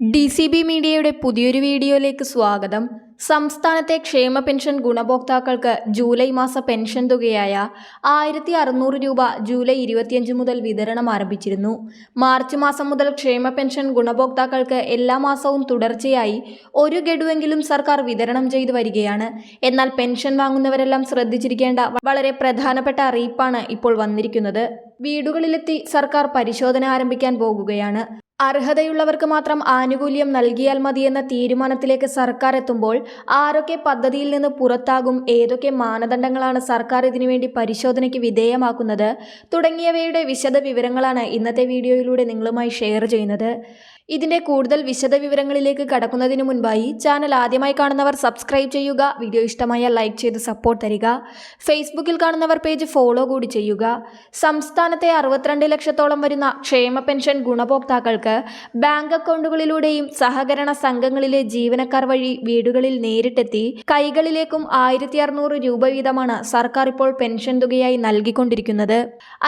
D C B മീഡിയയുടെ പുതിയൊരു വീഡിയോയിലേക്ക് സ്വാഗതം. സംസ്ഥാനത്തെ ക്ഷേമ പെൻഷൻ ഗുണഭോക്താക്കൾക്ക് ജൂലൈ മാസ പെൻഷൻ തുകയായ ആയിരത്തി അറുന്നൂറ് രൂപ ജൂലൈ ഇരുപത്തിയഞ്ച് മുതൽ വിതരണം ആരംഭിച്ചിരുന്നു. മാർച്ച് മാസം മുതൽ ക്ഷേമ പെൻഷൻ ഗുണഭോക്താക്കൾക്ക് എല്ലാ മാസവും തുടർച്ചയായി ഒരു ഗഡുവെങ്കിലും സർക്കാർ വിതരണം ചെയ്തു വരികയാണ്. എന്നാൽ പെൻഷൻ വാങ്ങുന്നവരെല്ലാം ശ്രദ്ധിച്ചിരിക്കേണ്ട വളരെ പ്രധാനപ്പെട്ട അറിയിപ്പാണ് ഇപ്പോൾ വന്നിരിക്കുന്നത്. വീടുകളിലെത്തി സർക്കാർ പരിശോധന ആരംഭിക്കാൻ പോകുകയാണ്. അർഹതയുള്ളവർക്ക് മാത്രം ആനുകൂല്യം നൽകിയാൽ മതിയെന്ന തീരുമാനത്തിലേക്ക് സർക്കാർ എത്തുമ്പോൾ ആരൊക്കെ പദ്ധതിയിൽ നിന്ന് പുറത്താകും ഏതൊക്കെ മാനദണ്ഡങ്ങളാണ് സർക്കാർ ഇതിനുവേണ്ടി പരിശോധനയ്ക്ക് വിധേയമാക്കുന്നത് തുടങ്ങിയവയുടെ വിശദ വിവരങ്ങളാണ് ഇന്നത്തെ വീഡിയോയിലൂടെ നിങ്ങളുമായി ഷെയർ ചെയ്യുന്നത്. ഇതിന്റെ കൂടുതൽ വിശദവിവരങ്ങളിലേക്ക് കടക്കുന്നതിന് മുൻപായി ചാനൽ ആദ്യമായി കാണുന്നവർ സബ്സ്ക്രൈബ് ചെയ്യുക വീഡിയോ ഇഷ്ടമായാൽ ലൈക്ക് ചെയ്ത് സപ്പോർട്ട് തരിക ഫേസ്ബുക്കിൽ കാണുന്നവർ പേജ് ഫോളോ കൂടി ചെയ്യുക. സംസ്ഥാനത്തെ അറുപത്തിരണ്ട് ലക്ഷത്തോളം വരുന്ന ക്ഷേമ പെൻഷൻ ഗുണഭോക്താക്കൾക്ക് ബാങ്ക് അക്കൗണ്ടുകളിലൂടെയും സഹകരണ സംഘങ്ങളിലെ ജീവനക്കാർ വഴി വീടുകളിൽ നേരിട്ടെത്തി കൈകളിലേക്കും ആയിരത്തി അറുന്നൂറ് രൂപ വീതമാണ് സർക്കാർ ഇപ്പോൾ പെൻഷൻ തുകയായി നൽകിക്കൊണ്ടിരിക്കുന്നത്.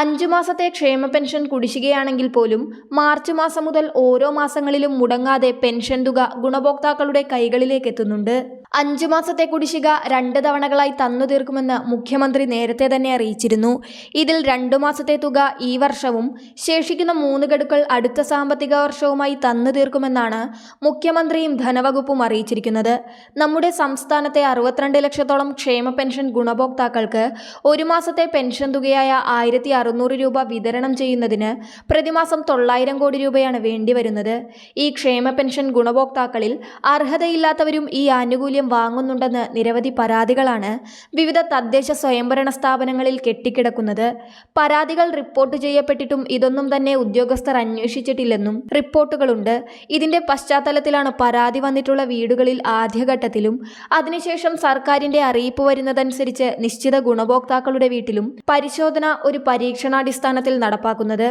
അഞ്ചു മാസത്തെ ക്ഷേമ പെൻഷൻ കുടിശ്ശികയാണെങ്കിൽ പോലും മാർച്ച് മാസം മുതൽ ഓരോ മാസങ്ങളിലും മുടങ്ങാതെ പെൻഷൻ തുക ഗുണഭോക്താക്കളുടെ കൈകളിലേക്ക് എത്തുന്നുണ്ട് അഞ്ചു മാസത്തെ കുടിശ്ശിക രണ്ട് തവണകളായി തന്നു തീർക്കുമെന്ന് മുഖ്യമന്ത്രി നേരത്തെ തന്നെ അറിയിച്ചിരുന്നു. ഇതിൽ രണ്ടു മാസത്തെ തുക ഈ വർഷവും ശേഷിക്കുന്ന മൂന്ന് ഗഡുക്കൾ അടുത്ത സാമ്പത്തിക വർഷവുമായി തന്നു തീർക്കുമെന്നാണ് മുഖ്യമന്ത്രിയും ധനവകുപ്പും അറിയിച്ചിരിക്കുന്നത്. നമ്മുടെ സംസ്ഥാനത്തെ അറുപത്തിരണ്ട് ലക്ഷത്തോളം ക്ഷേമ പെൻഷൻ ഗുണഭോക്താക്കൾക്ക് ഒരു മാസത്തെ പെൻഷൻ തുകയായ ആയിരത്തി അറുന്നൂറ് രൂപ വിതരണം ചെയ്യുന്നതിന് പ്രതിമാസം തൊള്ളായിരം കോടി രൂപയാണ് വേണ്ടിവരുന്നത്. ഈ ക്ഷേമ പെൻഷൻ ഗുണഭോക്താക്കളിൽ അർഹതയില്ലാത്തവരും ഈ ആനുകൂല്യം വാങ്ങുന്നുണ്ടെന്ന് നിരവധി പരാതികളാണ് വിവിധ തദ്ദേശ സ്വയംഭരണ സ്ഥാപനങ്ങളിൽ കെട്ടിക്കിടക്കുന്നത്. പരാതികൾ റിപ്പോർട്ട് ചെയ്യപ്പെട്ടിട്ടും ഇതൊന്നും തന്നെ ഉദ്യോഗസ്ഥർ അന്വേഷിച്ചിട്ടില്ലെന്നും റിപ്പോർട്ടുകളുണ്ട്. ഇതിന്റെ പശ്ചാത്തലത്തിലാണ് പരാതി വന്നിട്ടുള്ള വീടുകളിൽ ആദ്യഘട്ടത്തിലും അതിനുശേഷം സർക്കാരിന്റെ അറിയിപ്പ് വരുന്നതനുസരിച്ച് നിശ്ചിത ഗുണഭോക്താക്കളുടെ വീട്ടിലും പരിശോധന ഒരു പരീക്ഷണാടിസ്ഥാനത്തിൽ നടപ്പാക്കുന്നത്.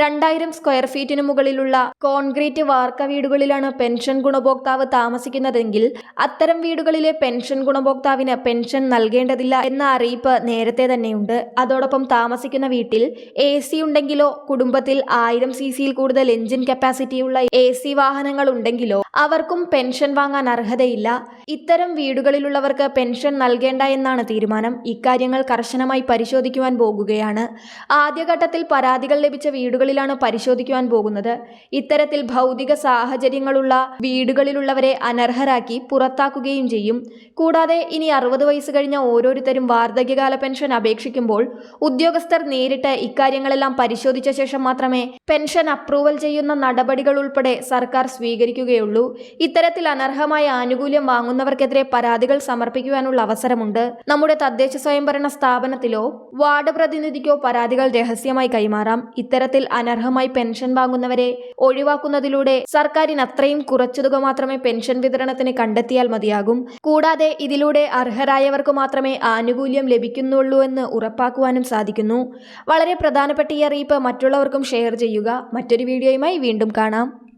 രണ്ടായിരം സ്ക്വയർ ഫീറ്റിന് മുകളിലുള്ള കോൺക്രീറ്റ് വാർക്ക വീടുകളിലാണ് പെൻഷൻ ഗുണഭോക്താവ് താമസിക്കുന്നതെങ്കിൽ അത്തരം വീടുകളിലെ പെൻഷൻ ഗുണഭോക്താവിന് പെൻഷൻ നൽകേണ്ടതില്ല എന്ന അറിയിപ്പ് നേരത്തെ തന്നെയുണ്ട്. അതോടൊപ്പം താമസിക്കുന്ന വീട്ടിൽ എ സി ഉണ്ടെങ്കിലോ കുടുംബത്തിൽ ആയിരം സി സിയിൽ കൂടുതൽ എഞ്ചിൻ കപ്പാസിറ്റിയുള്ള എ സി വാഹനങ്ങൾ ഉണ്ടെങ്കിലോ അവർക്കും പെൻഷൻ വാങ്ങാൻ അർഹതയില്ല. ഇത്തരം വീടുകളിലുള്ളവർക്ക് പെൻഷൻ നൽകേണ്ട എന്നാണ് തീരുമാനം. ഇക്കാര്യങ്ങൾ കർശനമായി പരിശോധിക്കുവാൻ പോകുകയാണ്. ആദ്യഘട്ടത്തിൽ പരാതികൾ ലഭിച്ച വീടുകളിലാണ് പരിശോധിക്കുവാൻ പോകുന്നത്. ഇത്തരത്തിൽ ഭൗതിക സാഹചര്യങ്ങളുള്ള വീടുകളിലുള്ളവരെ അനർഹരാക്കി പുറത്താക്കുകയും ചെയ്യും. കൂടാതെ ഇനി അറുപത് വയസ്സ് കഴിഞ്ഞ ഓരോരുത്തരും വാർദ്ധക്യകാല പെൻഷൻ അപേക്ഷിക്കുമ്പോൾ ഉദ്യോഗസ്ഥർ നേരിട്ട് ഇക്കാര്യങ്ങളെല്ലാം പരിശോധിച്ച ശേഷം മാത്രമേ പെൻഷൻ അപ്രൂവൽ ചെയ്യുന്ന നടപടികൾ ഉൾപ്പെടെ സർക്കാർ സ്വീകരിക്കുകയുള്ളൂ. ഇത്തരത്തിൽ അനർഹമായ ആനുകൂല്യം വാങ്ങുന്നവർക്കെതിരെ പരാതികൾ സമർപ്പിക്കുവാനുള്ള അവസരമുണ്ട്. നമ്മുടെ തദ്ദേശ സ്വയംഭരണ സ്ഥാപനത്തിലോ വാർഡ് പ്രതിനിധിക്കോ പരാതികൾ രഹസ്യമായി കൈമാറാം. ഇത്തരത്തിൽ അനർഹമായി പെൻഷൻ വാങ്ങുന്നവരെ ഒഴിവാക്കുന്നതിലൂടെ സർക്കാരിന് അത്രയും കുറച്ചു തുക മാത്രമേ പെൻഷൻ വിതരണത്തിന് കണ്ടെത്തിയാൽ മതിയാകും. കൂടാതെ ഇതിലൂടെ അർഹരായവർക്ക് മാത്രമേ ആനുകൂല്യം ലഭിക്കുന്നുള്ളൂ എന്ന് ഉറപ്പാക്കുവാനും സാധിക്കുന്നു. വളരെ പ്രധാനപ്പെട്ട ഈ അറിയിപ്പ് മറ്റുള്ളവർക്കും ഷെയർ ചെയ്യുക. മറ്റൊരു വീഡിയോയുമായി വീണ്ടും കാണാം.